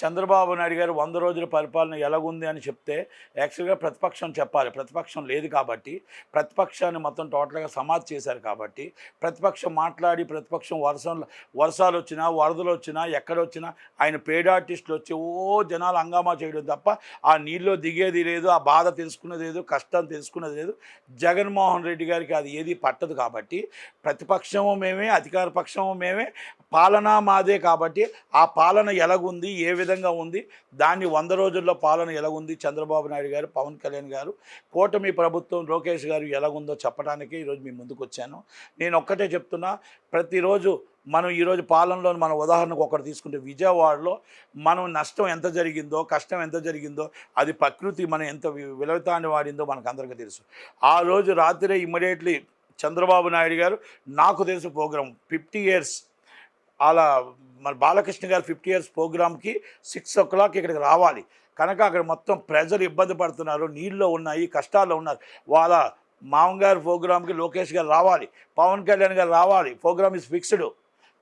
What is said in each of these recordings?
చంద్రబాబు నాయుడు గారు వంద రోజుల పరిపాలన ఎలాగుంది అని చెప్తే యాక్చువల్గా ప్రతిపక్షం చెప్పాలి. ప్రతిపక్షం లేదు కాబట్టి ప్రతిపక్షాన్ని మొత్తం టోటల్గా సమాధి చేశారు కాబట్టి ప్రతిపక్షం మాట్లాడి ప్రతిపక్షం వర్షం వర్షాలు వచ్చినా వరదలు వచ్చినా ఎక్కడ వచ్చినా ఆయన పేడ్ ఆర్టిస్టులు వచ్చి ఓ జనాలు హంగామా చేయడం తప్ప ఆ నీళ్ళు దిగేది లేదు ఆ బాధ తెలుసుకునేది లేదు కష్టం తెలుసుకునేది లేదు. జగన్మోహన్ రెడ్డి గారికి అది ఏది పట్టదు కాబట్టి ప్రతిపక్షము మేమే అధికార పక్షము మేమే పాలన మాదే కాబట్టి ఆ పాలన ఎలాగుంది ఏ విధంగా ఉంది. దాన్ని వంద రోజుల్లో పాలన ఎలాగుంది? చంద్రబాబు నాయుడు గారు పవన్ కళ్యాణ్ గారు కూటమి ప్రభుత్వం లోకేష్ గారు ఎలాగుందో చెప్పడానికి ఈరోజు మీ ముందుకు వచ్చాను నేను ఒక్కటే చెప్తున్నా ప్రతిరోజు మనం ఈరోజు పాలనలో మన ఉదాహరణకు ఒకటి తీసుకుంటే విజయవాడలో మనం నష్టం ఎంత జరిగిందో కష్టం ఎంత జరిగిందో అది ప్రకృతి మనం ఎంత విలవితాన్ని వాడిందో మనకు అందరికీ తెలుసు. ఆ రోజు రాత్రే ఇమ్మీడియట్లీ చంద్రబాబు నాయుడు గారు నాకు తెలుసు ప్రోగ్రాం ఫిఫ్టీ ఇయర్స్ అలా మన బాలకృష్ణ గారు ఫిఫ్టీ ఇయర్స్ ప్రోగ్రామ్కి సిక్స్ ఓ క్లాక్ ఇక్కడికి రావాలి. కనుక అక్కడ మొత్తం ప్రజలు ఇబ్బంది పడుతున్నారు నీళ్ళలో ఉన్నాయి కష్టాల్లో ఉన్నారు. వాళ్ళ మామగారు ప్రోగ్రామ్కి లోకేష్ గారు రావాలి పవన్ కళ్యాణ్ గారు రావాలి. Programme is fixed.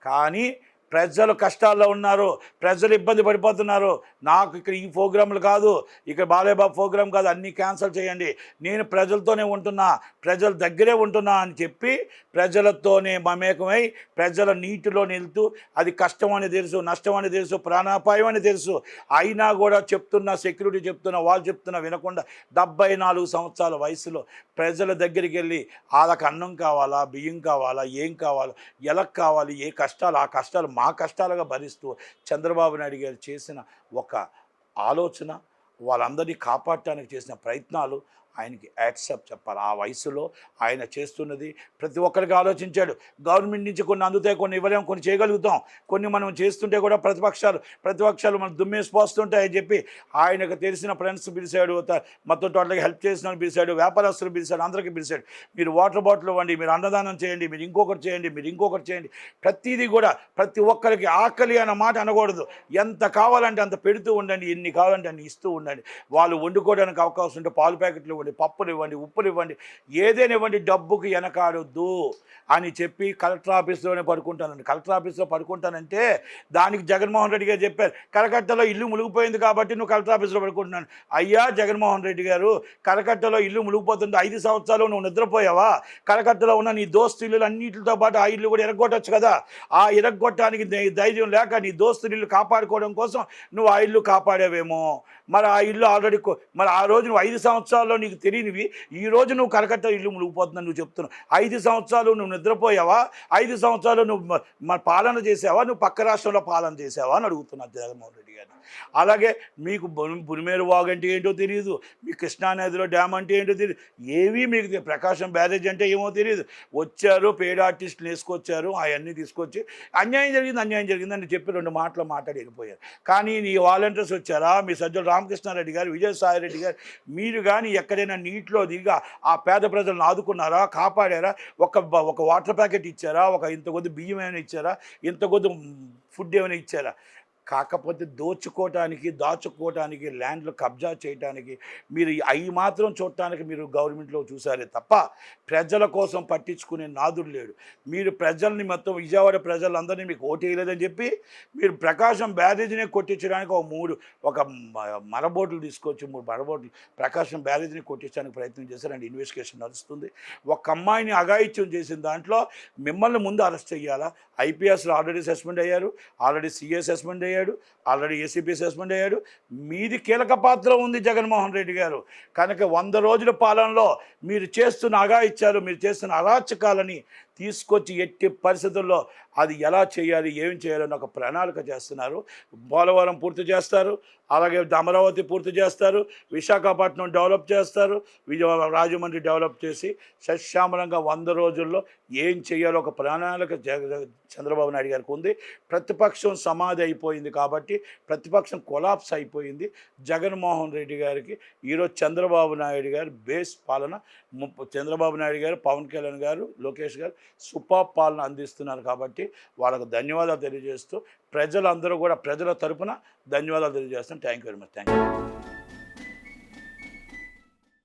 కానీ ప్రజలు కష్టాల్లో ఉన్నారు ప్రజలు ఇబ్బంది పడిపోతున్నారు. నాకు ఇక్కడ ఈ ప్రోగ్రాంలు కాదు ఇక్కడ బాలేబాబు ప్రోగ్రాం కాదు అన్నీ క్యాన్సిల్ చేయండి. నేను ప్రజలతోనే ఉంటున్నా ప్రజల దగ్గరే ఉంటున్నా అని చెప్పి ప్రజలతోనే మమేకమై ప్రజల నీటిలో నిలుతూ అది కష్టం అని తెలుసు నష్టం అని తెలుసు ప్రాణాపాయం అని తెలుసు. అయినా కూడా చెప్తున్న సెక్యూరిటీ చెప్తున్న వాళ్ళు చెప్తున్నా వినకుండా డెబ్బై నాలుగు సంవత్సరాల వయసులో ప్రజల దగ్గరికి వెళ్ళి వాళ్ళకి అన్నం కావాలా బియ్యం కావాలా ఏం కావాలా ఎలా కావాలి ఏ కష్టాలు ఆ కష్టాలు మా కష్టాలుగా భరిస్తూ చంద్రబాబు నాయుడు గారు చేసిన ఒక ఆలోచన వాళ్ళందరినీ కాపాడటానికి చేసిన ప్రయత్నాలు ఆయనకి యాక్సెప్ట్ చెప్పాలి. ఆ వయసులో ఆయన చేస్తున్నది ప్రతి ఒక్కరికి ఆలోచించాడు. గవర్నమెంట్ నుంచి కొన్ని అందుతాయి కొన్ని ఇవ్వలేము కొన్ని చేయగలుగుతాం. కొన్ని మనం చేస్తుంటే కూడా ప్రతిపక్షాలు ప్రతిపక్షాలు మనం దుమ్మేసి పోస్తుంటాయని చెప్పి ఆయనకు తెలిసిన ఫ్రెండ్స్ పిలిచాడు. మొత్తం టోటల్గా హెల్ప్ చేసిన వాళ్ళని పిలిచాడు. వ్యాపారస్తులు పిలిచాడు. అందరికీ పిలిచాడు. మీరు వాటర్ బాటిల్ ఇవ్వండి మీరు అన్నదానం చేయండి మీరు ఇంకొకటి చేయండి మీరు ఇంకొకటి చేయండి. ప్రతిదీ కూడా ప్రతి ఒక్కరికి ఆకలి అన్న మాట అనకూడదు. ఎంత కావాలంటే అంత పెడుతూ ఉండండి. ఎన్ని కావాలంటే అన్ని ఇస్తూ ఉండండి. వాళ్ళు వండుకోవడానికి అవకాశం ఉంటే పాలు ప్యాకెట్లు ఇవ్వండి పప్పులు ఇవ్వండి ఉప్పులు ఇవ్వండి ఏదైనా ఇవ్వండి డబ్బుకి వెనకాడొద్దు అని చెప్పి కలెక్టర్ ఆఫీస్లోనే పడుకుంటానండి. కలెక్టర్ ఆఫీస్లో పడుకుంటానంటే దానికి జగన్మోహన్ రెడ్డి గారు చెప్పారు కలకట్టలో ఇల్లు మునిగిపోయింది కాబట్టి నువ్వు కలెక్టర్ ఆఫీస్లో పడుకుంటున్నాను. అయ్యా జగన్మోహన్ రెడ్డి గారు కలకట్టలో ఇల్లు మునిగిపోతుంది ఐదు సంవత్సరాలు నువ్వు నిద్రపోయావా? కలకట్టలో ఉన్న నీ దోస్తు ఇల్లు అన్నింటితో పాటు ఆ ఇల్లు కూడా ఎరగొట్టచ్చు కదా? ఆ ఎరగొట్టడానికి ధైర్యం లేక నీ దోస్తు ఇల్లు కాపాడుకోవడం కోసం నువ్వు ఆ ఇల్లు కాపాడావేమో. మరి ఆ ఇల్లు ఆల్రెడీ మరి ఆ రోజు నువ్వు ఐదు సంవత్సరాల్లో నీకు తెలియనివి ఈ రోజు నువ్వు కలకట్ట ఇల్లు మునిగిపోతుందని నువ్వు చెప్తున్నావు. ఐదు సంవత్సరాలు నువ్వు నిద్రపోయావా? ఐదు సంవత్సరాలు నువ్వు పాలన చేసావా? నువ్వు పక్క రాష్ట్రంలో పాలన చేసావా? అని అడుగుతున్నారు జగన్మోహన్ రెడ్డి గారిని అలాగే మీకు బుని- వాగ్ అంటే ఏంటో తెలియదు మీ కృష్ణానదిలో డ్యామ్ అంటే ఏంటో తెలియదు ఏవీ మీకు ప్రకాశం బ్యారేజ్ అంటే ఏమో తెలియదు వచ్చారు పేడ ఆర్టిస్టులు వేసుకొచ్చారు అవన్నీ తీసుకొచ్చి అన్యాయం జరిగింది అన్యాయం జరిగిందని చెప్పి రెండు మాటలు మాట్లాడి వెళ్ళిపోయారు కానీ నీ వాలంటీర్స్ వచ్చారా? మీ సజ్జలు రామకృష్ణారెడ్డి గారు విజయసాయి రెడ్డి గారు మీరు కానీ ఎక్కడైనా నీటిలో దిగా ఆ పేద ప్రజలను ఆదుకున్నారా కాపాడారా? ఒక ఒక వాటర్ ప్యాకెట్ ఇచ్చారా? ఒక ఇంత కొద్ది బియ్యం ఏమైనా ఇచ్చారా? ఇంత కొద్ది ఫుడ్ ఏమైనా ఇచ్చారా? కాకపోతే దోచుకోవటానికి దాచుకోవటానికి ల్యాండ్లు కబ్జా చేయటానికి మీరు అవి మాత్రం చూడటానికి మీరు గవర్నమెంట్లో చూసారే తప్ప ప్రజల కోసం పట్టించుకునే నాదుడు లేడు. మీరు ప్రజల్ని మొత్తం విజయవాడ ప్రజలందరినీ మీకు ఓటేయలేదని చెప్పి మీరు ప్రకాశం బ్యారేజ్ని కొట్టించడానికి ఒక మూడు ఒక మరబోట్లు తీసుకొచ్చి మూడు మరబోట్లు ప్రకాశం బ్యారేజ్ని కొట్టించడానికి ప్రయత్నం చేశారండి. ఇన్వెస్టిగేషన్ నడుస్తుంది. ఒక అమ్మాయిని అఘాయిత్యం చేసిన దాంట్లో మిమ్మల్ని ముందు అరెస్ట్ చేయాలా? ఐపీఎస్లో ఆల్రెడీ సస్పెండ్ అయ్యారు. ఆల్రెడీ సీఏ సస్పెండ్ అయ్యాడు. ఆల్రెడీ ఏసీపీ సస్పెండ్ అయ్యాడు. మీది కీలక పాత్ర ఉంది జగన్మోహన్ రెడ్డి గారు. కనుక వంద రోజుల పాలనలో మీరు చేస్తున్న అఘాయిత్యాలు మీరు చేస్తున్న అరాచకాలని తీసుకొచ్చి ఎట్టి పరిస్థితుల్లో అది ఎలా చేయాలి ఏం చేయాలని ఒక ప్రణాళిక చేస్తున్నారు. పోలవరం పూర్తి చేస్తారు. అలాగే అమరావతి పూర్తి చేస్తారు. విశాఖపట్నం డెవలప్ చేస్తారు. విజయవాడ రాజమండ్రి డెవలప్ చేసి సశ్యామలంగా వంద రోజుల్లో ఏం చేయాలో ఒక ప్రణాళిక జగ చంద్రబాబు నాయుడు గారికి ఉంది. ప్రతిపక్షం సమాధి అయిపోయింది కాబట్టి ప్రతిపక్షం కొలాప్స్ అయిపోయింది. జగన్మోహన్ రెడ్డి గారికి ఈరోజు చంద్రబాబు నాయుడు గారు బేస్ పాలన. చంద్రబాబు నాయుడు గారు పవన్ కళ్యాణ్ గారు లోకేష్ గారు సుపాప్ పాలన అందిస్తున్నారు కాబట్టి వాళ్ళకు ధన్యవాదాలు తెలియజేస్తూ ప్రజలందరూ కూడా ప్రజల తరపున ధన్యవాదాలు తెలియజేస్తాను thank you very much thank you